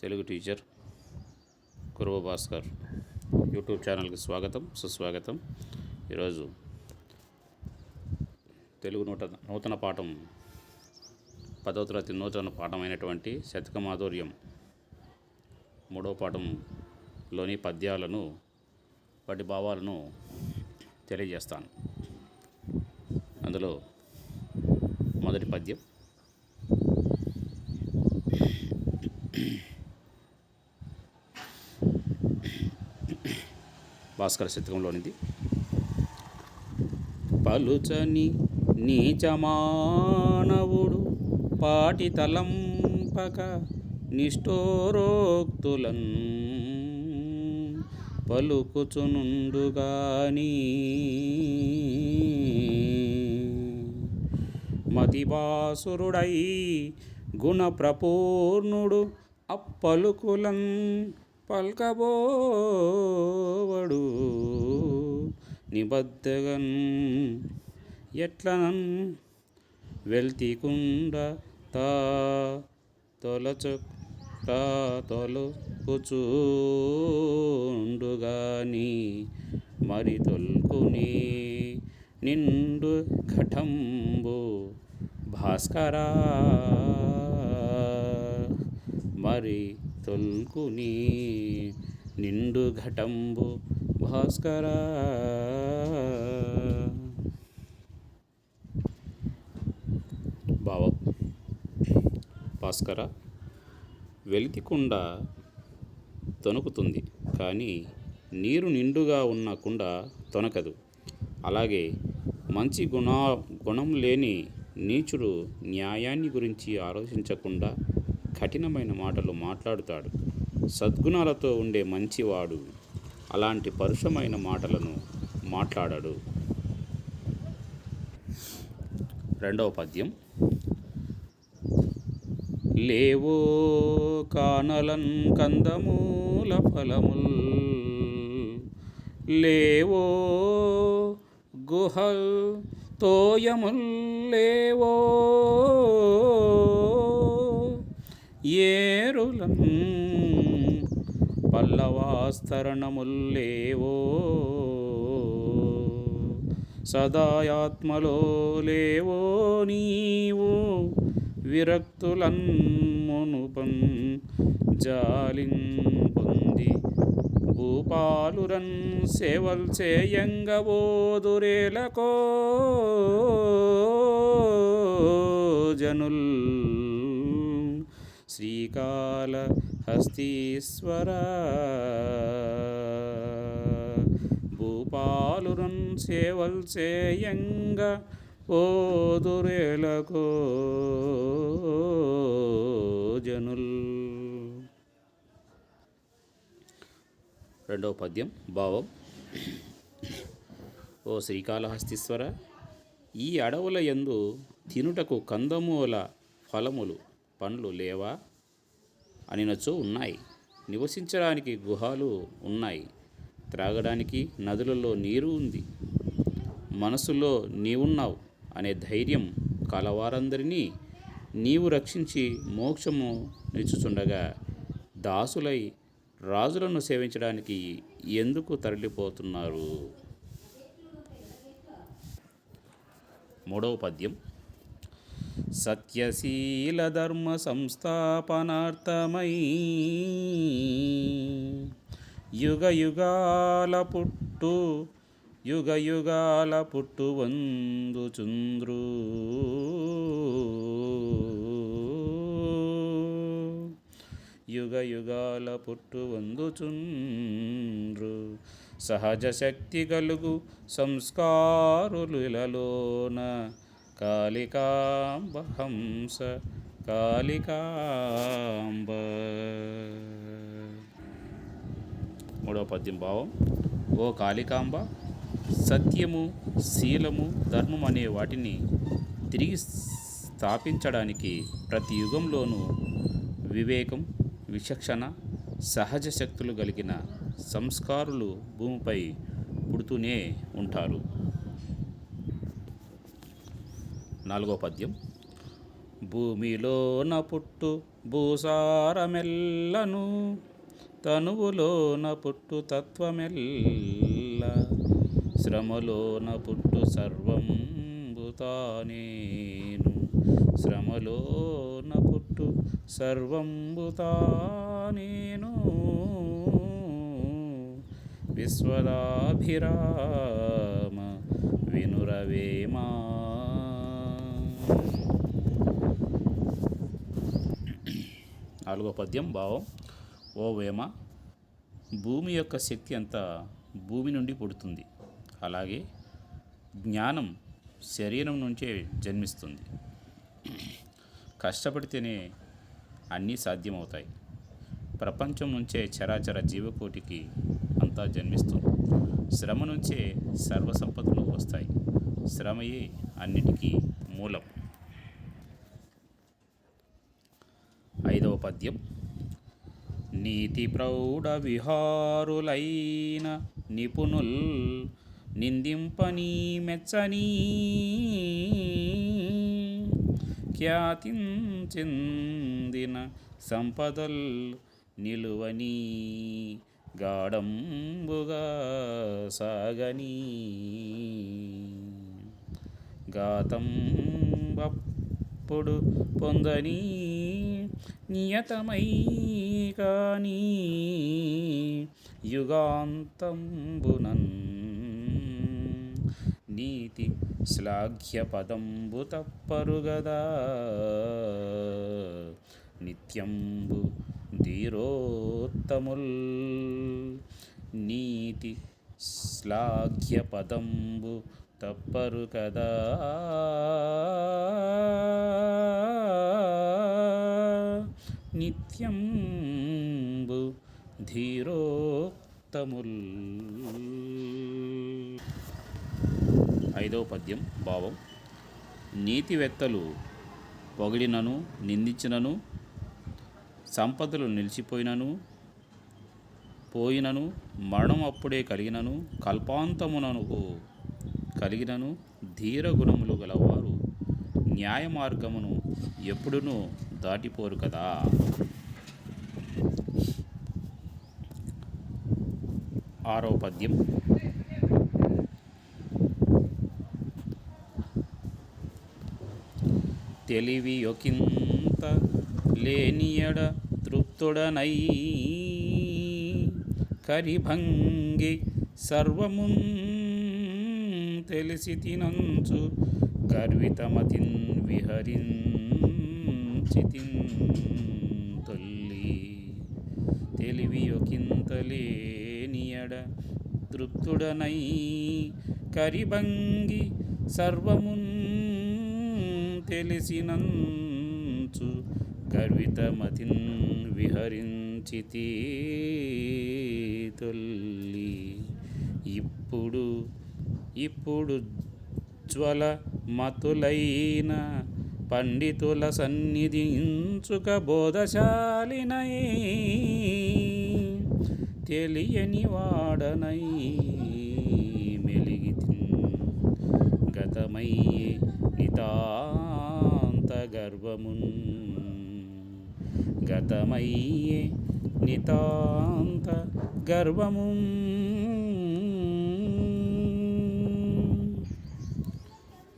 Telugu teacher Kuruva Bhaskar YouTube ఛానల్కి స్వాగతం సుస్వాగతం. ఈరోజు తెలుగు నూట నూతన పాఠం పదవ తరగతి నూతన పాఠమైనటువంటి శతక మాధుర్యం మూడవ పాఠంలోని పద్యాలను వాటి భావాలను తెలియజేస్తాను. అందులో మొదటి పద్యం భాస్కర శతకంలోనిది పలుచని నీచమానవుడు పాటి తలంపక నిష్ఠోరోక్తులం పలుకుచునుండుగాని. మతిబాసురుడై గుణప్రపూర్ణుడు అప్పలుకులం పల్కబోవడు. నిబద్ధగన్ ఎట్లనన్ వెల్తికుండ తా తొలచు తా తొలుపుచూండుగాని మరి తొల్కుని నిండు ఘటంబు భాస్కరా మరి తొల్కుని నిండు ఘటంబు భాస్కరా. భావం భాస్కర వెలితికుండ కుండ తొణుకుతుంది కానీ నీరు నిండుగా ఉన్న కుండ తొనకదు. అలాగే మంచి గుణ గుణం లేని నీచుడు న్యాయాన్ని గురించి ఆలోచించకుండా కఠినమైన మాటలు మాట్లాడుతాడు. సద్గుణాలతో ఉండే మంచివాడు అలాంటి పరుషమైన మాటలను మాట్లాడడు. రెండవ పద్యం. లేవో కానలన్ కందమూల ఫలముల్. లేవో గుహల్ తోయముల్. లేవో ఏరులం పల్లవాస్తరణముల్లేవో. సదాయాత్మలో లేవో నీవు. విరక్తులన్ మునుపన్ జాలిన్ పొంది భూపాలురన్ సేవల్ చేయంగవోదురేలకో. జనుల్ శ్రీకాళహస్తీశ్వర. భూపాలురన్ సేవల్ చేయంగ ఓదురేలకో జనుల్. రెండవ పద్యం భావం. ఓ శ్రీకాళహస్తీశ్వర ఈ అడవుల యందు తినుటకు కందమూల ఫలములు పండ్లు లేవా? అనినచో ఉన్నాయి. నివసించడానికి గుహాలు ఉన్నాయి. త్రాగడానికి నదులలో నీరు ఉంది. మనసులో నీవున్నావు అనే ధైర్యం కలవారందరినీ నీవు రక్షించి మోక్షము నిలుచుచుండగా దాసులై రాజులను సేవించడానికి ఎందుకు తరలిపోతున్నారు? మూడవ పద్యం సత్యశీల ధర్మ సంస్థాపనార్థమై యుగ యుగాల పుట్టు యుగ యుగాల పుట్టు వందు చుంద్రు. యుగ యుగాల పుట్టు వందుచుండ్రు సహజ శక్తి కలుగు సంస్కారులలోన కాళికాంబహంస కాళికాంబ. మూడవ పద్యం భావం. ఓ కాళికాంబ సత్యము శీలము ధర్మం అనే వాటిని తిరిగి స్థాపించడానికి ప్రతి యుగంలోనూ వివేకం విచక్షణ సహజ శక్తులు కలిగిన సంస్కారులు భూమిపై పుడుతూనే ఉంటారు. నాలుగో పద్యం. భూమిలోన పుట్టు భూసారమెల్లను తనువులోన పుట్టు తత్వమెల్ల శ్రమలోన పుట్టు సర్వంబుతానేను శ్రమలోన పుట్టు సర్వంబుతానేను. విశ్వదాభిరామ వినురవేమా నాలుగో పద్యం భావం. ఓ వేమ భూమి యొక్క శక్తి అంతా భూమి నుండి పుడుతుంది. అలాగే జ్ఞానం శరీరం నుంచే జన్మిస్తుంది. కష్టపడితేనే అన్నీ సాధ్యమవుతాయి. ప్రపంచం నుంచే చరాచర జీవకోటికి అంతా జన్మిస్తుంది. శ్రమ నుంచే సర్వసంపదలు వస్తాయి. శ్రమయే అన్నిటికీ మూలం. ఐదవ పద్యం. నీతి ప్రౌఢ విహారులైన నిపుణుల్ నిందింపని మెచ్చని ఖ్యాతించిందిన సంపదల్ నిలువని గాఢంబుగా సాగని. గాతం ఎప్పుడు పొందని నియతమై కానీ యుగాంతంబునన్ నీతి శ్లాఘ్య పదంబు తప్పరుగదా నిత్యంబు ధీరోత్తముల్ నీతి శ్లాఘ్య పదంబు తప్పరు కదా. నిత్యంబు ధీరోక్తముల్. ఐదవ పద్యం భావం. నీతివేత్తలు పొగిడినను నిందించినను సంపదలు నిలిచిపోయినను పోయినను మరణం అప్పుడే కలిగినను కల్పాంతమునకు కలిగినను ధీర గుణములు గలవారు న్యాయ మార్గమును ఎప్పుడునూ దాటిపోరు కదా. ఆరో పద్యం. తెలివి ఒకంత లేనియడ తృప్తుడనై కరిభంగి సర్వమున్ తెలిసి తినంచు గర్వితమతిన్ విహరించితిన్ తొల్లి తెలివి ఒకింతలేనియడ తృప్తుడనై కరిభంగి సర్వమున్ తెలిసినంచు గర్వితమతిన్ విహరించితి తొల్లి ఇప్పుడు ఇప్పుడు జ్వల మతులైన పండితుల సన్నిధి ఇంచుక బోధశాలినై. తెలియని వాడనై మెలిగితిన్ గతమయ్యే నితాంత గర్వమున్. గతమయ్యే నితాంత గర్వము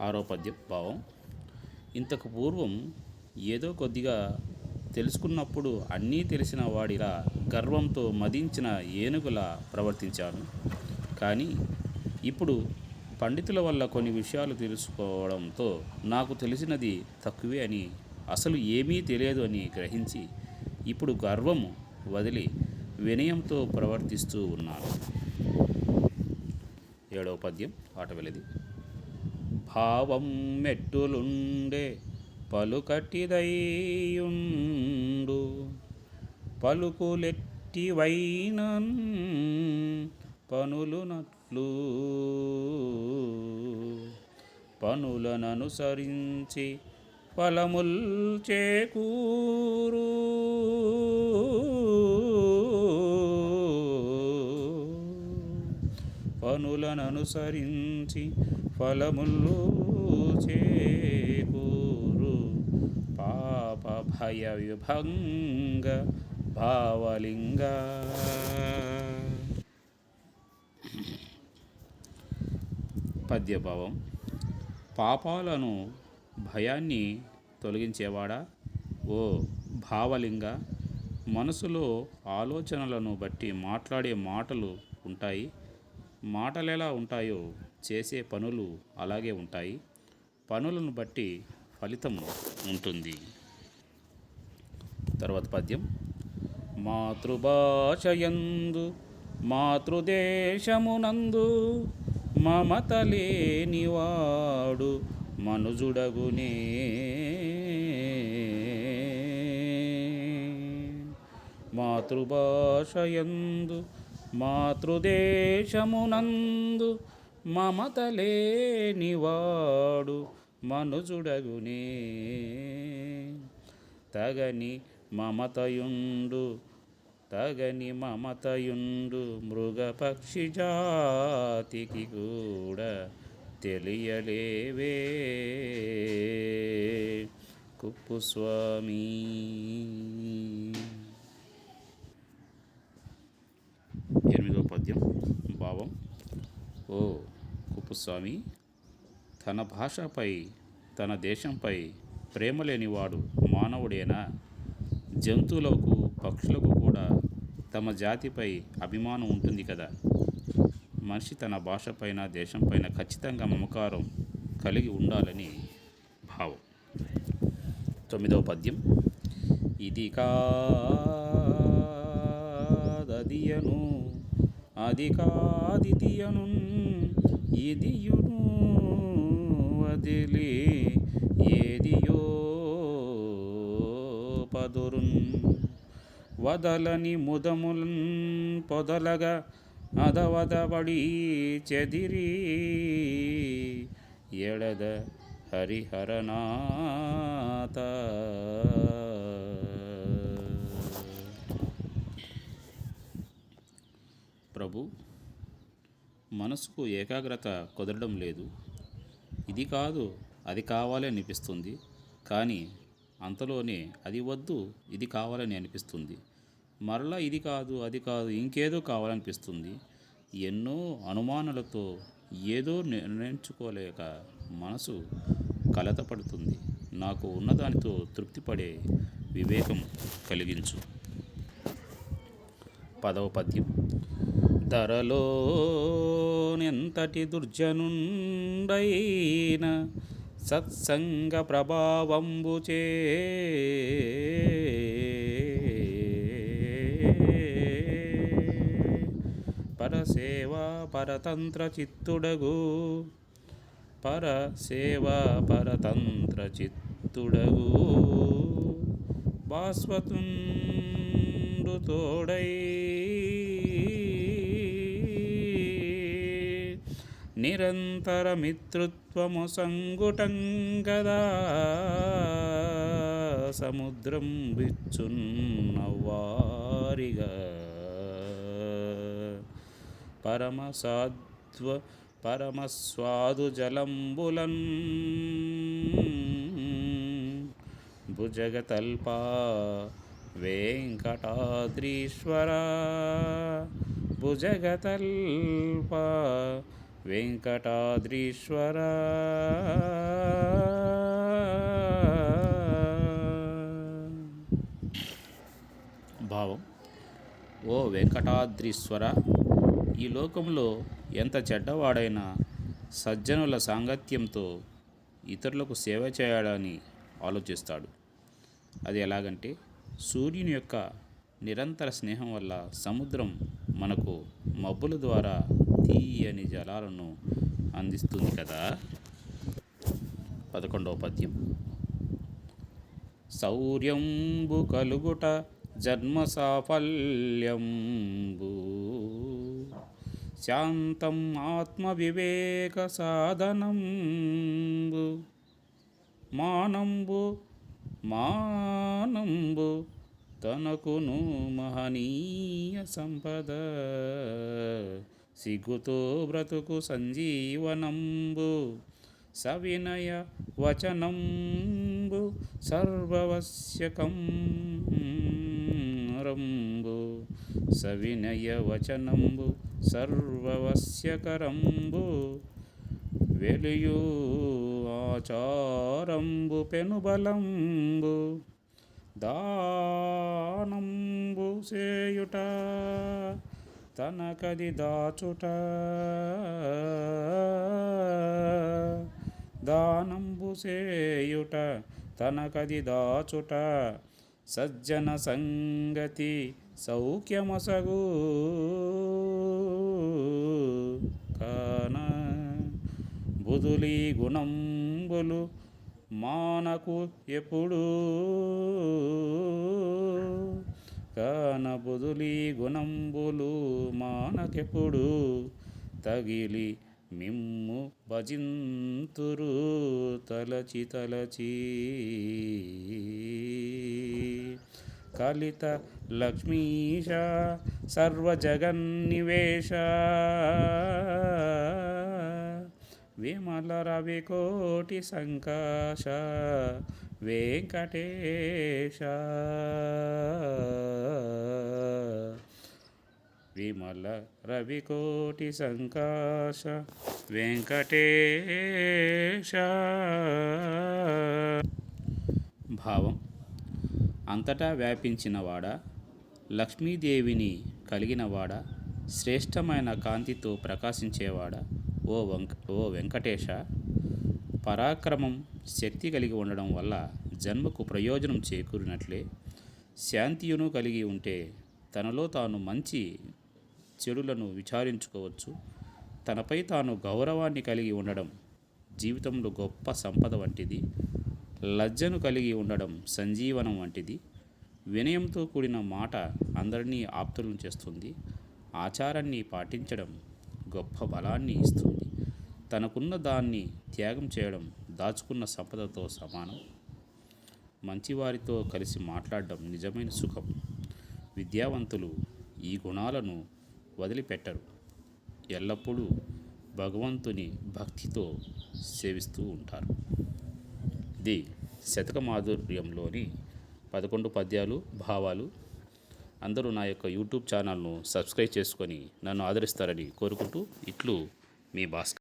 ఆరో పద్య భావం. ఇంతకు పూర్వం ఏదో కొద్దిగా తెలుసుకున్నప్పుడు అన్నీ తెలిసిన వాడిలా గర్వంతో మదించిన ఏనుగులా ప్రవర్తించాను. కానీ ఇప్పుడు పండితుల వల్ల కొన్ని విషయాలు తెలుసుకోవడంతో నాకు తెలిసినది తక్కువే అని అసలు ఏమీ తెలియదు అని గ్రహించి ఇప్పుడు గర్వము వదిలి వినయంతో ప్రవర్తిస్తూ ఉన్నాను. ఏడవ పద్యం ఆట వెలిది. భావం మెట్టులుండే పలుకటిదైయుండు. పలుకులెట్టివైనన్ పనులునట్లు పనులననుసరించి ఫలముల్ చేకూరు పనులననుసరించి ఫలములు చేకూరు. భయ విభంగ భావలింగ. పద్యభావం. పాపాలను భయాన్ని తొలగించేవాడా? ఓ భావలింగ మనసులో ఆలోచనలను బట్టి మాట్లాడే మాటలు ఉంటాయి. మాటలు ఎలా ఉంటాయో చేసే పనులు అలాగే ఉంటాయి. పనులను బట్టి ఫలితం ఉంటుంది. తర్వాత పద్యం. మాతృభాషయందు మాతృదేశమునందు మమత లేనివాడు మనుజుడగునే మాతృభాషయందు మాతృదేశమునందు మమత లేనివాడు మనుజుడగునే. తగని మమతయుండు తగని మమతయుండు మృగపక్షి జాతికి కూడా తెలియలేవే. కుప్పుస్వామి ఎనిమిదో పద్యం భావం. ఓ స్వామి తన భాషపై తన దేశంపై ప్రేమ లేనివాడు మానవుడేనా? జంతువులకు పక్షులకు కూడా తమ జాతిపై అభిమానం ఉంటుంది కదా? మనిషి తన భాషపైన దేశంపైన ఖచ్చితంగా మమకారం కలిగి ఉండాలని భావం. తొమ్మిదవ పద్యం. ఇది కాదదియను అది కాదిదియను ఇదియును వదిలి ఏదియో పదురున్ వదలని ముదములన్ పొదలగా అదవదబడి చెదిరి ఎడద హరిహరనాథ. ప్రభు మనసుకు ఏకాగ్రత కుదరడం లేదు. ఇది కాదు అది కావాలి అనిపిస్తుంది. కానీ అంతలోనే అది వద్దు ఇది కావాలని అనిపిస్తుంది. మరలా ఇది కాదు అది కాదు ఇంకేదో కావాలనిపిస్తుంది. ఎన్నో అనుమానాలతో ఏదో నిర్ణయించుకోలేక మనసు కలతపడుతుంది. నాకు ఉన్నదానితో తృప్తిపడే వివేకం కలిగించు. పదవ పద్యం. ధరలోనెంతటి దుర్జనుండైన సత్సంగ ప్రభావంబుచే పరసేవా పరతంత్ర చిత్తుడగు పరసేవా పరతంత్ర చిత్తుడగు బాస్వతుండు తోడై నిరంతర మిత్రుత్వము సంగుటం గదా సముద్రం విచ్చున్నవారిగా. పరమసాధ్వ పరమస్వాదు జలంబులన్ భుజగతల్పా వెంకటాద్రీశ్వర. భుజగతల్ప వెంకటాద్రీశ్వర. భావం. ఓ వెంకటాద్రీశ్వర ఈ లోకంలో ఎంత చెడ్డవాడైనా సజ్జనుల సాంగత్యంతో ఇతరులకు సేవ చేయాలని ఆలోచిస్తాడు. అది ఎలాగంటే సూర్యుని యొక్క నిరంతర స్నేహం వల్ల సముద్రం మనకు మబ్బుల ద్వారా తీయని జలాలను అందిస్తుంది కదా. పదకొండవ పద్యం. శౌర్యంబు కలుగుట జన్మ సాఫల్యంబు. శాంతం ఆత్మ వివేక సాధనంబు. మానంబు మానంబు తనకును మహనీయ సంపద. సిగ్గుతో బ్రతుకు సంజీవనంబు సవినయ వచనంబు సర్వవశ్యకం రంబు సవినయ వచనంబు సర్వవశ్యకరంబు వెలియు ఆచారంబు పెనుబలంబు దానంబు సేయుట తనకది దాచుట దానంబు సేయుట తనకది దాచుట సజ్జన సంగతి సౌఖ్యమసగు కాన. బుధులి గుణంబులు మానకు ఎప్పుడూ కానబుదులి గుణంబులు మానకెప్పుడు తగిలి మిమ్ము భజింతురు తలచి తలచి. కలిత లక్ష్మీశ సర్వజగన్నివేశ. విమల రవికోటి సంకాశ. వెంకటేశ విమల రవికోటి సంకాశ వెంకటేశ భావం. అంతటా వ్యాపించినవాడా లక్ష్మీదేవిని కలిగినవాడా శ్రేష్టమైన కాంతితో ప్రకాశించేవాడా ఓ వంక ఓ వెంకటేశ పరాక్రమం శక్తి కలిగి ఉండడం వల్ల జన్మకు ప్రయోజనం చేకూరినట్లే. శాంతియును కలిగి ఉంటే తనలో తాను మంచి చెడులను విచారించుకోవచ్చు. తనపై తాను గౌరవాన్ని కలిగి ఉండడం జీవితంలో గొప్ప సంపద వంటిది. లజ్జను కలిగి ఉండడం సంజీవనం వంటిది. వినయంతో కూడిన మాట అందరినీ ఆప్తులను చేస్తుంది. ఆచారాన్ని పాటించడం గొప్ప బలాన్ని ఇస్తుంది. తనకున్న దాన్ని త్యాగం చేయడం దాచుకున్న సంపదతో సమానం. మంచివారితో కలిసి మాట్లాడడం నిజమైన సుఖం. విద్యావంతులు ఈ గుణాలను వదిలిపెట్టరు. ఎల్లప్పుడూ భగవంతుని భక్తితో సేవిస్తూ ఉంటారు. ఇది శతక మాధుర్యంలోని పదకొండు పద్యాలు భావాలు. అందరూ నా యొక్క యూట్యూబ్ ఛానల్ను సబ్స్క్రైబ్ చేసుకొని నన్ను ఆదరిస్తారని కోరుకుంటూ ఇట్లు మీ భాస్కర్.